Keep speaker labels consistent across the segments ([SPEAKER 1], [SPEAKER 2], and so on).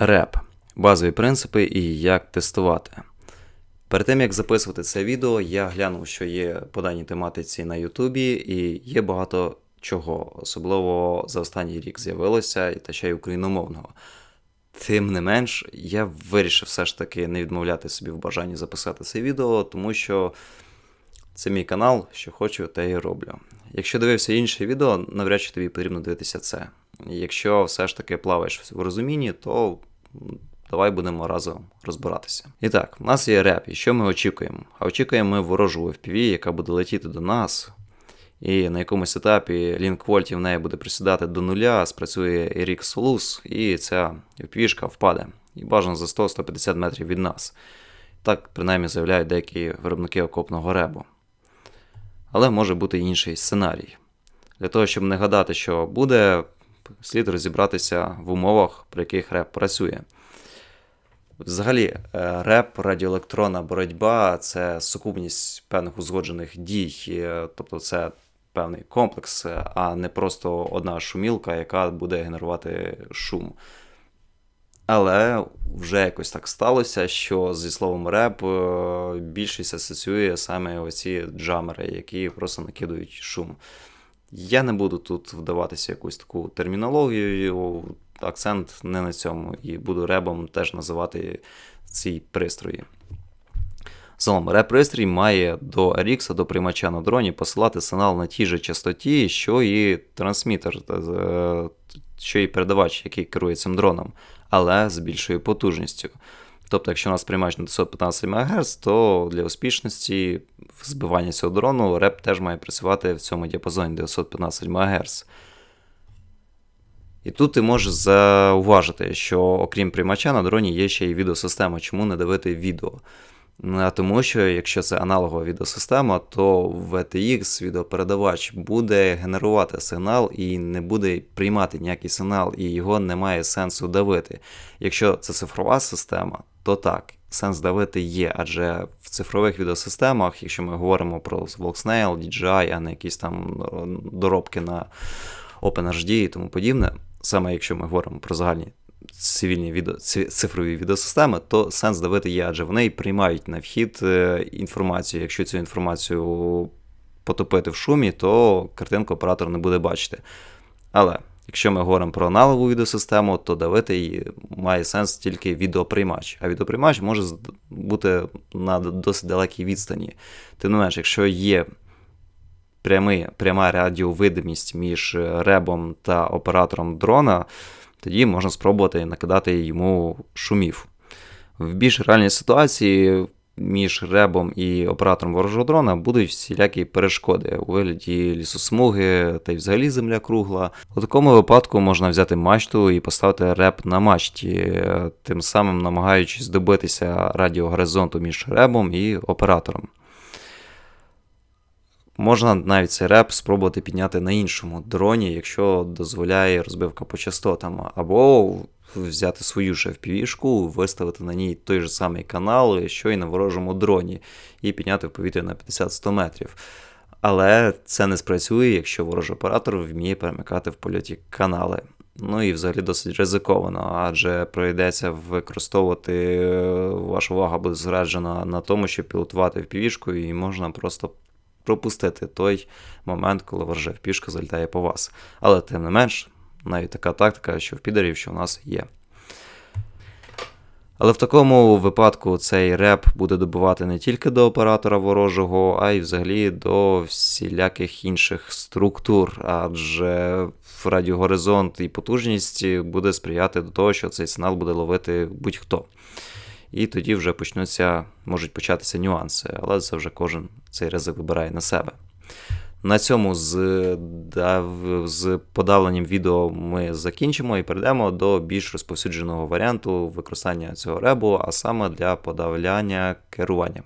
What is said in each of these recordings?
[SPEAKER 1] Реп. Базові принципи і як тестувати. Перед тим як записувати це відео, я глянув, що є по даній тематиці на Ютубі, і є багато чого, особливо за останній рік з'явилося, та ще й україномовного. Тим не менш, я вирішив все ж таки не відмовляти собі в бажанні записати це відео, тому що це мій канал, що хочу, те і роблю. Якщо дивився інше відео, навряд чи тобі потрібно дивитися це. Якщо все ж таки плаваєш в розумінні, то давай будемо разом розбиратися. І так, у нас є реп, і що ми очікуємо? А очікуємо ми ворожу FPV, яка буде летіти до нас, і на якомусь етапі лінк-вольті в неї буде присідати до нуля, спрацює RX Solus, і ця FPV впаде. І бажано за 100-150 метрів від нас. Так, принаймні, заявляють деякі виробники окопного ребу. Але може бути інший сценарій. Для того, щоб не гадати, що буде, слід розібратися в умовах, при яких реп працює. Взагалі, е, реп, радіоелектронна боротьба це сукупність певних узгоджених дій, е, тобто це певний комплекс, е, а не просто одна шумілка, яка буде генерувати шум. Але вже якось так сталося, що зі словом реп більшість асоціює саме оці джамери, які просто накидують шум. Я не буду тут вдаватися якусь таку термінологію, акцент не на цьому, і буду ребом теж називати ці пристрої. Загалом, реп-пристрій має до RX, до приймача на дроні посилати сигнал на тій же частоті, що і трансмітер, е, що і передавач, який керує цим дроном, але з більшою потужністю. Тобто, якщо у нас приймач на 115 МГц, то для успішності збивання цього дрону реп теж має працювати в цьому діапазоні 915 МГц. І тут ти можеш зауважити, що окрім приймача на дроні є ще й відеосистема. Чому не дивити відео? А Тому що якщо це аналогова відеосистема, то VTX відеопередавач буде генерувати сигнал і не буде приймати ніякий сигнал, і його немає сенсу давити. Якщо це цифрова система, то так, сенс давити є, адже в цифрових відеосистемах, якщо ми говоримо про Voxnail, DJI, а не якісь там доробки на OpenHD і тому подібне, саме якщо ми говоримо про загальні цивільні відео, цифрові відеосистеми, то сенс давити є, адже вони приймають на вхід е, інформацію. Якщо цю інформацію потопити в шумі, то картинку оператор не буде бачити. Але якщо ми говоримо про аналогову відеосистему, то давити її має сенс тільки відеоприймач. А відеоприймач може бути на досить далекій відстані. Тим не менш, якщо є прямий, пряма радіовидимість між ребом та оператором дрона, тоді можна спробувати накидати йому шумів. В більш реальній ситуації між ребом і оператором ворожого дрона будуть всілякі перешкоди у вигляді лісосмуги та й взагалі земля кругла. У такому випадку можна взяти мачту і поставити реп на мачті, тим самим намагаючись добитися радіогоризонту між ребом і оператором. Можна навіть цей реп спробувати підняти на іншому дроні, якщо дозволяє розбивка по частотам, або взяти свою ж FPV-шку, виставити на ній той же самий канал, що і на ворожому дроні, і підняти в повітря на 50-100 метрів. Але це не спрацює, якщо ворожий оператор вміє перемикати в польоті канали. Ну і взагалі досить ризиковано, адже пройдеться використовувати ваша увага буде зраджена на тому, щоб пілотувати впівішку, і можна просто пропустити той момент, коли ворожа пішка залітає по вас. Але тим не менш, навіть така тактика, що в підерів, що в нас є. Але в такому випадку цей реп буде добувати не тільки до оператора ворожого, а й взагалі до всіляких інших структур, адже радіогоризонт і потужність буде сприяти до того, що цей сигнал буде ловити будь-хто і тоді вже почнуться, можуть початися нюанси, але це вже кожен цей ризик вибирає на себе. На цьому з з подавленням відео ми закінчимо і перейдемо до більш розповсюдженого варіанту використання цього ребу, а саме для подавляння керування.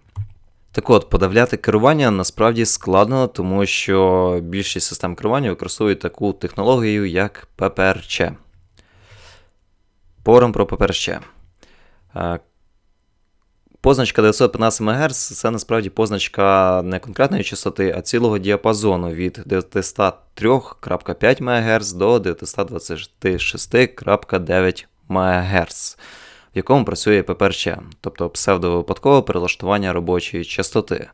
[SPEAKER 1] Так от, подавляти керування насправді складно, тому що більшість систем керування використовують таку технологію, як ППРЧ. Пором про ППРЧ. Позначка 915 МГц це насправді позначка не конкретної частоти, а цілого діапазону від 903,5 МГц до 926,9 МГц, в якому працює ППРЧ, тобто псевдовипадкове перелаштування робочої частоти.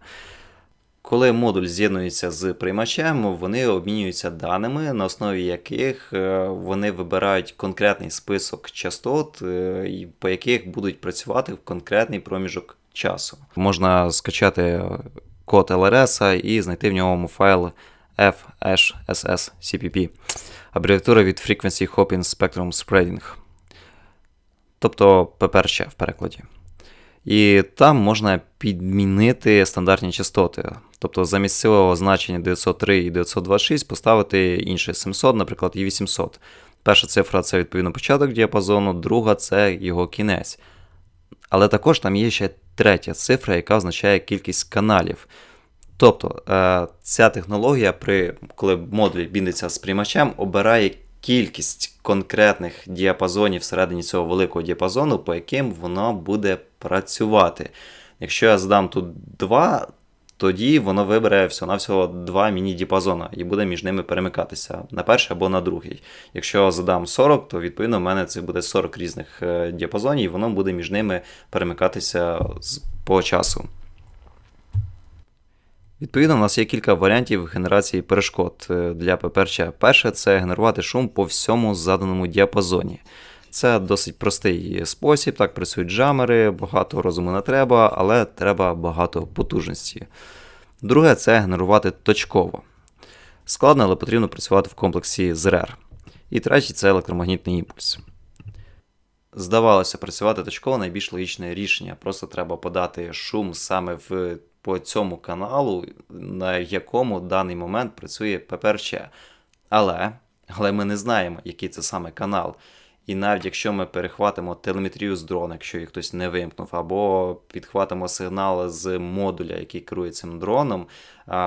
[SPEAKER 1] Коли модуль з'єднується з приймачем, вони обмінюються даними, на основі яких е, вони вибирають конкретний список частот, е, по яких будуть працювати в конкретний проміжок часу. Можна скачати код LRS і знайти в ньому файл FHSS-CPP, абревіатура від Frequency Hopping Spectrum Spreading, тобто ППРЧ в перекладі. І там можна підмінити стандартні частоти. Тобто замість цього значення 903 і 926 поставити інше 700, наприклад, і 800. Перша цифра це відповідно початок діапазону, друга це його кінець. Але також там є ще третя цифра, яка означає кількість каналів. Тобто е, ця технологія, при, коли модуль біндиться з приймачем, обирає кількість конкретних діапазонів всередині цього великого діапазону, по яким воно буде працювати. Якщо я задам тут 2, тоді воно вибере всього-навсього два міні-діапазона і буде між ними перемикатися на перший або на другий. Якщо задам 40, то відповідно в мене це буде 40 різних е, діапазонів, і воно буде між ними перемикатися по часу. Відповідно, у нас є кілька варіантів генерації перешкод е, для ППРЧ. Перше це генерувати шум по всьому заданому діапазоні. Це досить простий спосіб, так працюють джамери, багато розуму не треба, але треба багато потужності. Друге це генерувати точково. Складно, але потрібно працювати в комплексі з РЕР. І третє це електромагнітний імпульс. Здавалося, працювати точково найбільш логічне рішення. Просто треба подати шум саме в, по цьому каналу, на якому в даний момент працює ППРЧ. Але, але ми не знаємо, який це саме канал. І навіть якщо ми перехватимо телеметрію з дрона, якщо її хтось не вимкнув, або підхватимо сигнал з модуля, який керує цим дроном,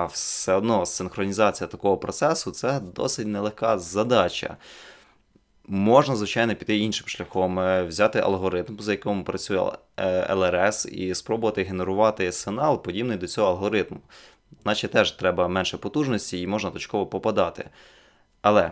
[SPEAKER 1] все одно синхронізація такого процесу це досить нелегка задача. Можна, звичайно, піти іншим шляхом, е, взяти алгоритм, за яким працює е, і спробувати генерувати сигнал, подібний до цього алгоритму. Наче теж треба менше потужності і можна точково попадати. Але.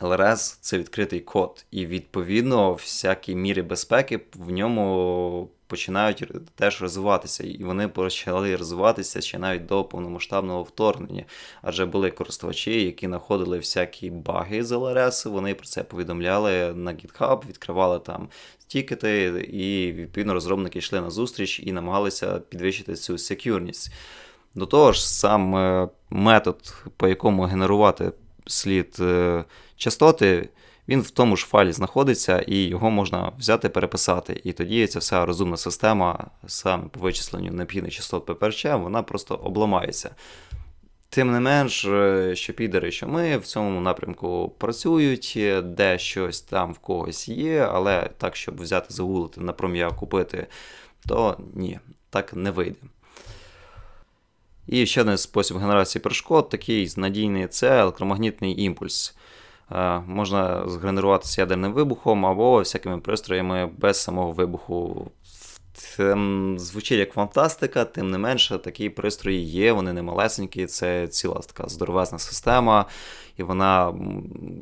[SPEAKER 1] LRS це відкритий код, і відповідно всякі міри безпеки в ньому починають теж розвиватися, і вони почали розвиватися ще навіть до повномасштабного вторгнення. Адже були користувачі, які знаходили всякі баги з LRS, вони про це повідомляли на GitHub, відкривали там тікети, і відповідно розробники йшли на зустріч і намагалися підвищити цю секюрність. До того ж, сам е, метод, по якому генерувати слід е, частоти, він в тому ж файлі знаходиться, і його можна взяти, переписати. І тоді ця вся розумна система, саме по вичисленню необхідних частот ППРЧ, вона просто обламається. Тим не менш, е, що підери, що ми в цьому напрямку працюють, де щось там в когось є, але так, щоб взяти, загуглити, на пром'я купити, то ні, так не вийде. І ще один спосіб генерації перешкод, такий надійний це електромагнітний імпульс. Е, можна згенерувати з ядерним вибухом або всякими пристроями без самого вибуху. Звучить як фантастика, тим не менше, такі пристрої є, вони не малесенькі, це ціла така здоровезна система, і вона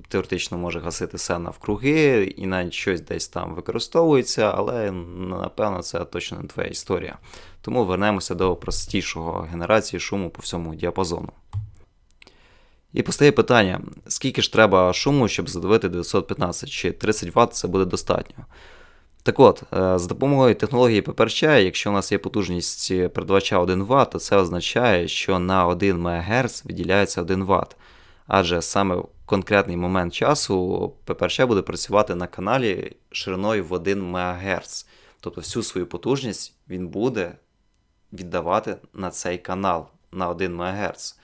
[SPEAKER 1] теоретично може гасити все навкруги, і навіть щось десь там використовується, але напевно це точно не твоя історія. Тому вернемося до простішого генерації шуму по всьому діапазону. І постає питання: скільки ж треба шуму, щоб задавити 915, чи 30 Вт це буде достатньо? Так от, е, з допомогою технології ППРЧ, якщо у нас є потужність передавача 1 Вт, то це означає, що на 1 МГц виділяється 1 Вт. Адже саме в конкретний момент часу ППРЧ буде працювати на каналі шириною в 1 МГц. Тобто всю свою потужність він буде віддавати на цей канал на 1 МГц.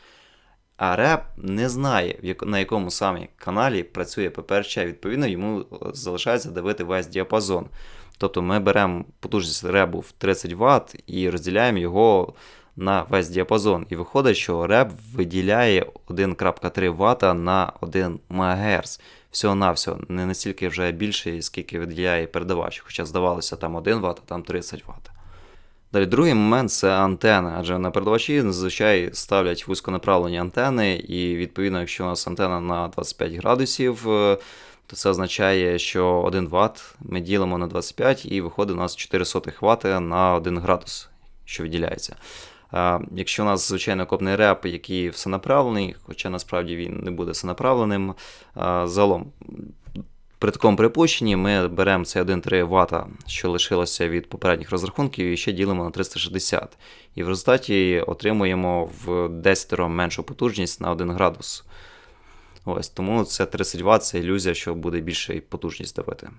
[SPEAKER 1] А реп не знає, на якому саме каналі працює ППРЧ, відповідно, йому залишається давити весь діапазон. Тобто ми беремо потужність ребу в 30 Вт і розділяємо його на весь діапазон. І виходить, що реп виділяє 1.3 Вт на 1 МГц. Всього-навсього не настільки вже більше, скільки виділяє передавач. Хоча здавалося, там 1 Вт, а там 30 Вт. Далі другий момент це антени, адже на передавачі зазвичай ставлять вузьконаправлені антени, і відповідно, якщо у нас антена на 25 градусів, е, то це означає, що 1 Вт ми ділимо на 25 і виходить у нас 4 сотих Вт на 1 градус, що виділяється. А, Якщо у нас звичайно копний реп, який всенаправлений, хоча насправді він не буде всенаправленим, а, загалом при такому припущенні ми беремо цей 1,3 Вт, що лишилося від попередніх розрахунків, і ще ділимо на 360. І в результаті отримуємо в 10 меншу потужність на 1 градус. Ось, Тому це 30 Вт це ілюзія, що буде більше потужність давати.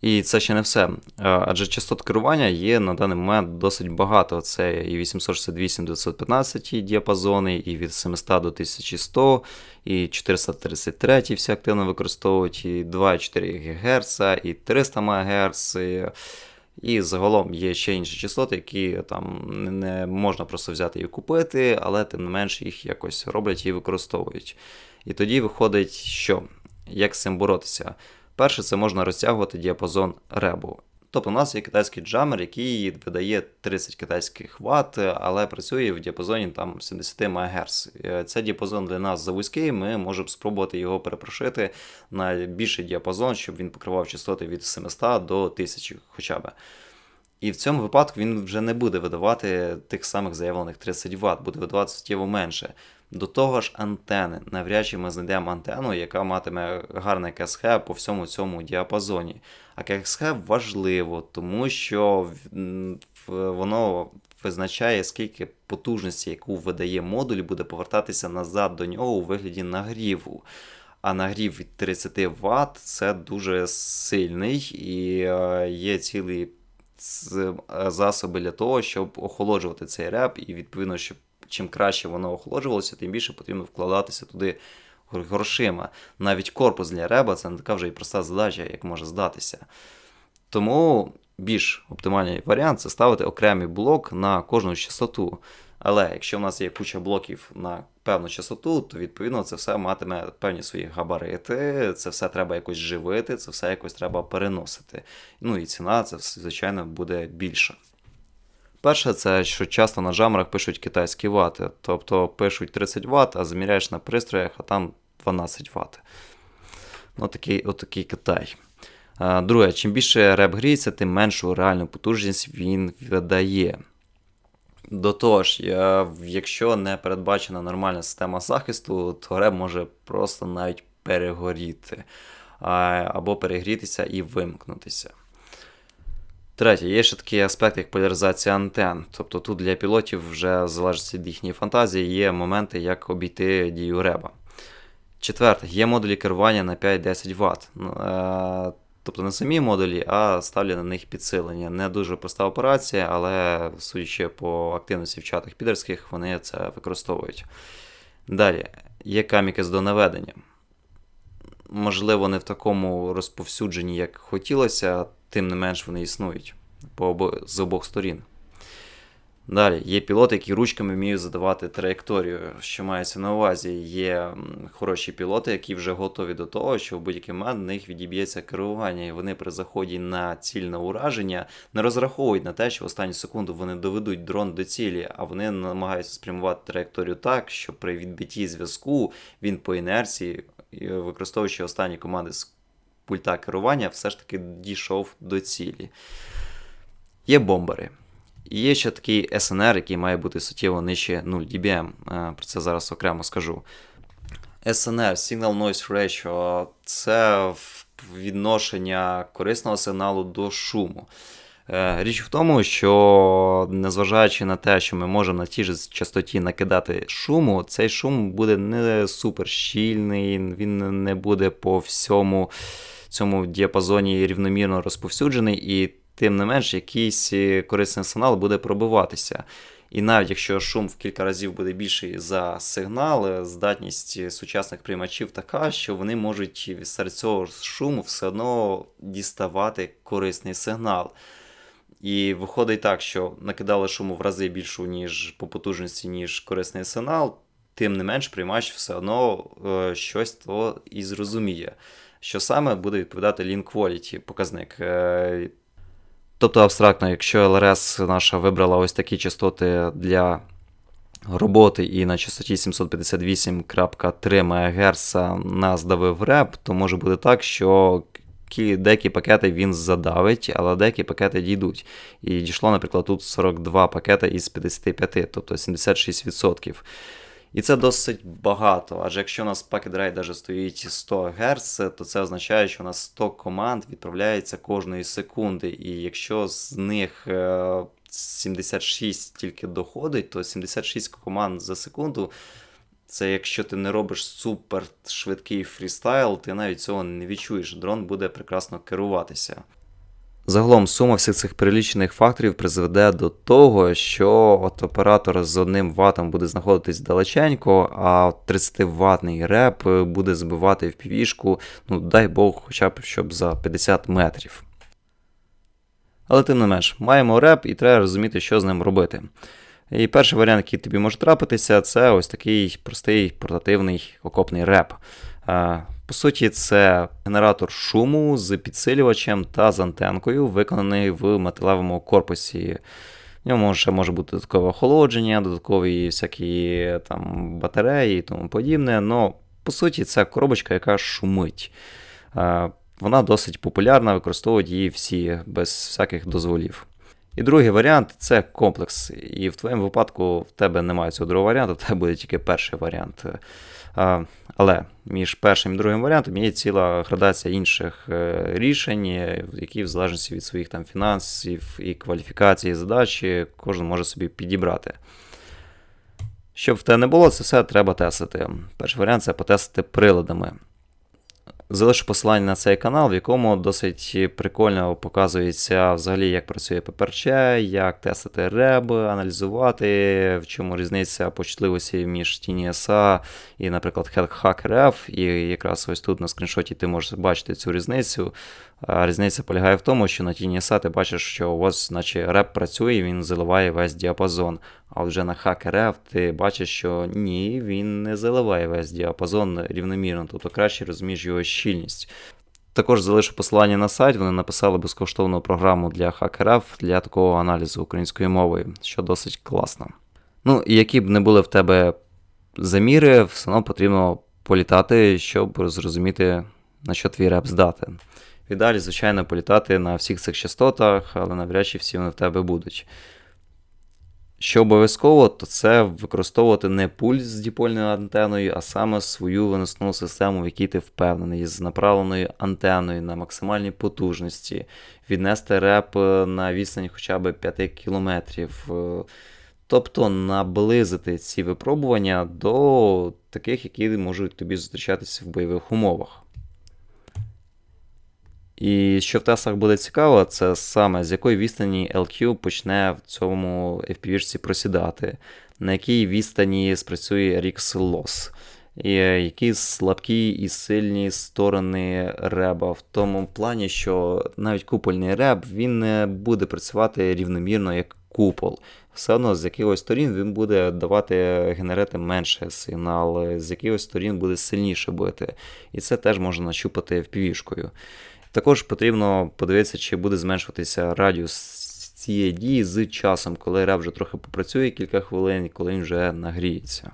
[SPEAKER 1] І це ще не все. Адже частот керування є на даний момент досить багато. Це і 868-915 діапазони, і від 700 до 1100, і 433 всі активно використовують, і 2,4 ГГц, і 300 МГц. І загалом є ще інші частоти, які там не можна просто взяти і купити, але тим не менш їх якось роблять і використовують. І тоді виходить, що як з цим боротися? Перше, це можна розтягувати діапазон ребу. Тобто у нас є китайський джамер, який видає 30 китайських Вт, але працює в діапазоні там 70 МГц. Цей діапазон для нас завузький, ми можемо спробувати його перепрошити на більший діапазон, щоб він покривав частоти від 700 до 1000 хоча б. І в цьому випадку він вже не буде видавати тих самих заявлених 30 Вт, буде видавати суттєво менше. До того ж, антени. Навряд чи ми знайдемо антенну, яка матиме гарне КСХ по всьому цьому діапазоні. А КСХ важливо, тому що воно визначає, скільки потужності, яку видає модуль, буде повертатися назад до нього у вигляді нагріву. А нагрів від 30 Вт це дуже сильний і е, є цілі засоби для того, щоб охолоджувати цей реп, і відповідно, щоб чим краще воно охолоджувалося, тим більше потрібно вкладатися туди грошима. Навіть корпус для реба це не така вже і проста задача, як може здатися. Тому більш оптимальний варіант це ставити окремий блок на кожну частоту. Але якщо в нас є куча блоків на певну частоту, то відповідно це все матиме певні свої габарити, це все треба якось живити, це все якось треба переносити. Ну і ціна це, звичайно, буде більша. Перше, це що часто на джамерах пишуть китайські вати, тобто пишуть 30 Вт, а заміряєш на пристроях, а там 12 Вт. Ну, такий, Отакий Китай. Друге, чим більше реп гріється, тим меншу реальну потужність він видає. До того ж, якщо не передбачена нормальна система захисту, то реп може просто навіть перегоріти або перегрітися і вимкнутися. Третє, є ще такий аспект, як поляризація антен. Тобто тут для пілотів вже залежить від їхньої фантазії, є моменти, як обійти дію реба. Четверте, є модулі керування на 5-10 Вт. Е, тобто не самі модулі, а ставлять на них підсилення. Не дуже проста операція, але судячи по активності в чатах підерських, вони це використовують. Далі, є каміки з донаведення. Можливо, не в такому розповсюдженні, як хотілося тим не менш вони існують з обох сторін. Далі, є пілоти, які ручками вміють задавати траєкторію, що мається на увазі. Є хороші пілоти, які вже готові до того, що в будь-який момент в них відіб'ється керування, і вони при заході на цільне ураження не розраховують на те, що в останню секунду вони доведуть дрон до цілі, а вони намагаються спрямувати траєкторію так, що при відбитті зв'язку він по інерції, використовуючи останні команди пульта керування все ж таки дійшов до цілі. Є бомбери. І є ще такий СНР, який має бути суттєво нижче 0 dBm. Е, про це зараз окремо скажу. SNR, Signal Noise Ratio це відношення корисного сигналу до шуму. Е, річ в тому, що незважаючи на те, що ми можемо на тій ж частоті накидати шуму, цей шум буде не супер щільний, він не буде по всьому цьому діапазоні рівномірно розповсюджений, і тим не менш якийсь корисний сигнал буде пробиватися. І навіть якщо шум в кілька разів буде більший за сигнал, здатність сучасних приймачів така, що вони можуть серед цього шуму все одно діставати корисний сигнал. І виходить так, що накидали шуму в рази більшу, ніж по потужності, ніж корисний сигнал, тим не менш приймач все одно е, щось то і зрозуміє що саме буде відповідати link quality показник. Е, тобто абстрактно, якщо LRS наша вибрала ось такі частоти для роботи і на частоті 758.3 МГц нас давив реп, то може бути так, що кі- деякі пакети він задавить, але деякі пакети дійдуть. І дійшло, наприклад, тут 42 пакети із 55, тобто 76%. І це досить багато, адже якщо у нас пакет рейд стоїть 100 Гц, то це означає, що у нас 100 команд відправляється кожної секунди. І якщо з них е, 76 тільки доходить, то 76 команд за секунду. Це якщо ти не робиш супер швидкий фрістайл, ти навіть цього не відчуєш. Дрон буде прекрасно керуватися. Загалом сума всіх цих перелічених факторів призведе до того, що от оператор з одним ватом буде знаходитись далеченько, а 30-ваттний реп буде збивати в півішку, ну дай Бог, хоча б щоб за 50 метрів. Але тим не менш, маємо реп і треба розуміти, що з ним робити. І перший варіант, який тобі може трапитися, це ось такий простий портативний окопний реп. По суті, це генератор шуму з підсилювачем та з антенкою, виконаний в металевому корпусі. В ньому ще може бути додаткове охолодження, додаткові всякі там батареї і тому подібне. Но по суті, це коробочка, яка шумить. Вона досить популярна, використовують її всі без всяких дозволів. І другий варіант це комплекс. І в твоєму випадку в тебе немає цього другого варіанту, в тебе буде тільки перший варіант. Але між першим і другим варіантом є ціла градація інших е, рішень, е, які в залежності від своїх там фінансів і кваліфікації задачі кожен може собі підібрати. Щоб в тебе не було, це все треба тестити. Перший варіант це потестити приладами. Залишу посилання на цей канал, в якому досить прикольно показується взагалі, як працює ППРЧ, як тестити реб, аналізувати, в чому різниця по чутливості між TNSA і, наприклад, Hack RF. І якраз ось тут на скріншоті ти можеш бачити цю різницю. Різниця полягає в тому, що на TNSA ти бачиш, що у вас, наче реп працює, він заливає весь діапазон. А вже на RF ти бачиш, що ні, він не заливає весь діапазон рівномірно, тобто краще розумієш його щільність. Також залишу посилання на сайт, вони написали безкоштовну програму для HackRF для такого аналізу українською мовою, що досить класно. Ну, і які б не були в тебе заміри, все одно потрібно політати, щоб зрозуміти, на що твій реп здати. В ідеалі, звичайно, політати на всіх цих частотах, але навряд чи всі вони в тебе будуть. Що обов'язково, то це використовувати не пульт з діпольною антеною, а саме свою виносну систему, в якій ти впевнений, з направленою антеною на максимальній потужності, віднести реп на відстань хоча б 5 кілометрів. Тобто наблизити ці випробування до таких, які можуть тобі зустрічатися в бойових умовах. І що в тестах буде цікаво, це саме з якої відстані LQ почне в цьому FPV просідати, на якій відстані спрацює RX Loss, і які слабкі і сильні сторони реба, в тому плані, що навіть купольний реб він не буде працювати рівномірно як купол. Все одно з якихось сторін він буде давати генерити менше сигнал, з якихось сторін буде сильніше бити. І це теж можна нащупати впівішкою. Також потрібно подивитися, чи буде зменшуватися радіус цієї дії з часом, коли реп вже трохи попрацює кілька хвилин, коли він вже нагріється.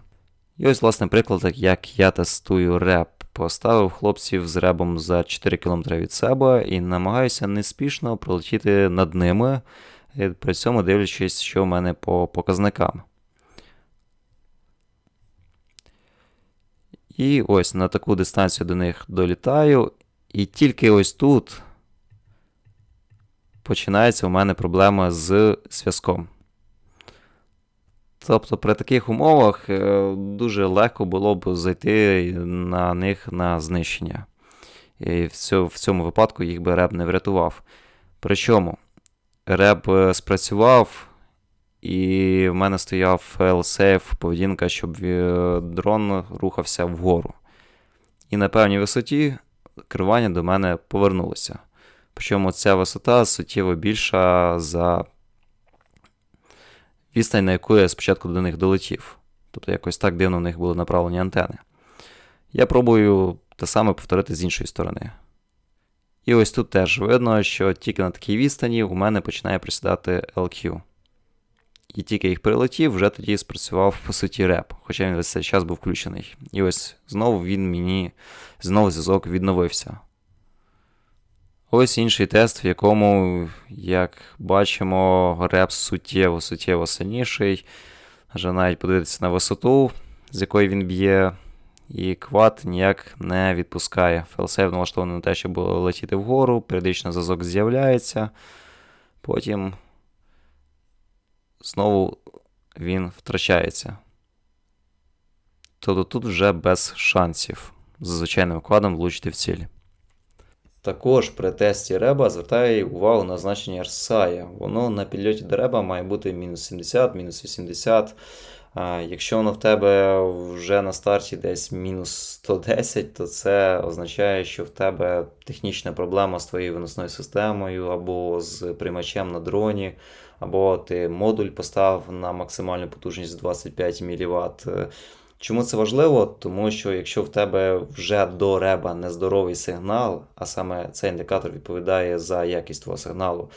[SPEAKER 1] І ось, власне, приклад, як я тестую реп. Поставив хлопців з ребом за 4 км від себе і намагаюся неспішно пролетіти над ними, при цьому дивлячись, що в мене по показникам. І ось на таку дистанцію до них долітаю. І тільки ось тут починається у мене проблема з зв'язком. Тобто при таких умовах е, дуже легко було б зайти на них на знищення. І в цьому випадку їх би реп не врятував. Причому реп е, спрацював, і в мене стояв fail-safe поведінка, щоб е, дрон рухався вгору. І на певній висоті керування до мене повернулося. Причому ця висота суттєво більша за відстань, на яку я спочатку до них долетів. Тобто якось так дивно в них були направлені антени. Я пробую те саме повторити з іншої сторони. І ось тут теж видно, що тільки на такій відстані у мене починає присідати LQ. І тільки їх прилетів, вже тоді спрацював по суті реп, хоча він весь цей час був включений. І ось знову він мені знову зв'язок відновився. Ось інший тест, в якому, як бачимо, реп суттєво суттєво сильніший. Вже навіть подивитися на висоту, з якої він б'є, і квад ніяк не відпускає. Фелсейв налаштований на те, щоб летіти вгору, періодично зв'язок з'являється. Потім знову він втрачається. Тобто тут вже без шансів з звичайним квадом влучити в ціль. Також при тесті реба звертаю увагу на значення RSI. Воно на підльоті до реба має бути мінус 70, мінус 80. А якщо воно в тебе вже на старті десь мінус 110, то це означає, що в тебе технічна проблема з твоєю виносною системою, або з приймачем на дроні, або ти модуль поставив на максимальну потужність 25 мВт. Чому це важливо? Тому що якщо в тебе вже до реба нездоровий сигнал, а саме цей індикатор відповідає за якість твого сигналу,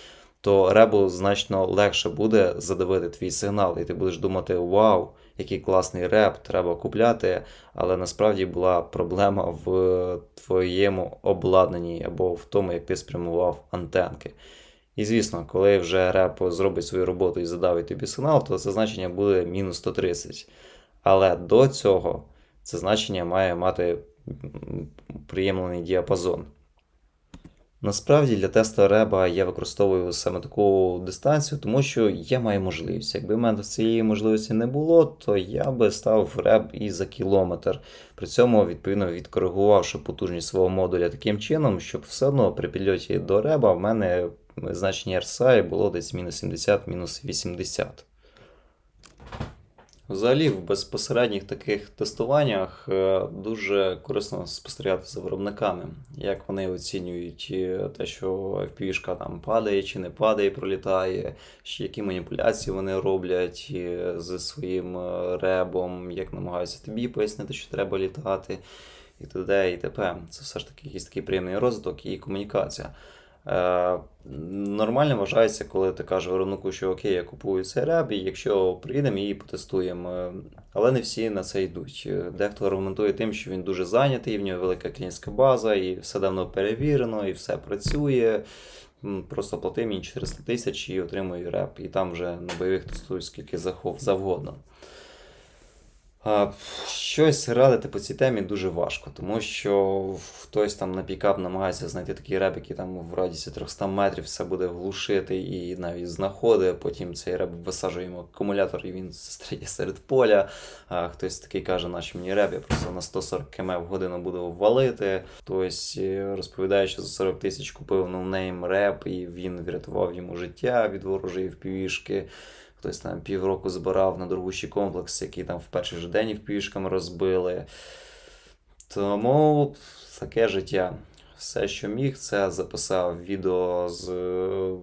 [SPEAKER 1] то ребу значно легше буде задавити твій сигнал, і ти будеш думати: Вау, який класний реп, треба купляти. Але насправді була проблема в твоєму обладнанні або в тому, як ти спрямував антенки. І звісно, коли вже реп зробить свою роботу і задавить тобі сигнал, то це значення буде мінус 130. Але до цього це значення має мати приємлений діапазон. Насправді для тесту реба я використовую саме таку дистанцію, тому що я маю можливість. Якби в мене цієї можливості не було, то я би став реб і за кілометр. При цьому, відповідно, відкоригувавши потужність свого модуля таким чином, щоб все одно при підльоті до реба в мене значення RSI було десь мінус 70, мінус 80. Взагалі, в безпосередніх таких тестуваннях е, дуже корисно спостерігати за виробниками, як вони оцінюють е, те, що FPV там падає чи не падає, пролітає, які маніпуляції вони роблять е, зі своїм ребом, як намагаються тобі пояснити, що треба літати, і т.д. і т.п. Це все ж таки якийсь такий приємний розвиток і комунікація. Е, Нормально вважається, коли ти кажеш виробнику, що окей, я купую цей реб, і якщо приїдемо, її потестуємо. Але не всі на це йдуть. Дехто аргументує тим, що він дуже зайнятий, в нього велика клієнтська база, і все давно перевірено, і все працює. Просто плати мені 400 тисяч і отримую реп. І там вже на бойових тестують скільки завгодно. Щось радити по цій темі дуже важко, тому що хтось там на пікап намагається знайти такий реп, який там в радіусі 300 метрів все буде глушити і навіть знаходить. Потім цей реп висаджує йому акумулятор і він стає серед поля. А Хтось такий каже, наче мені реп, я просто на 140 км в годину буду валити. Хтось е, розповідає, що за 40 тисяч купив ноунейм реп, і він врятував йому життя від ворожої впівішки. Хтось там півроку збирав на дорогущий комплекс, який там в перший же день впішками розбили. Тому таке життя. Все, що міг, це записав відео з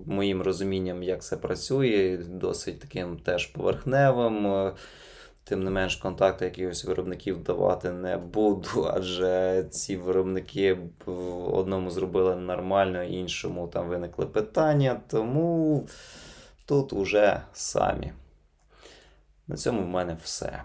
[SPEAKER 1] моїм розумінням, як це працює, досить таким теж поверхневим. Тим не менш, контакти якихось виробників давати не буду, адже ці виробники одному зробили нормально, іншому там виникли питання. Тому тут уже самі. На цьому в мене все.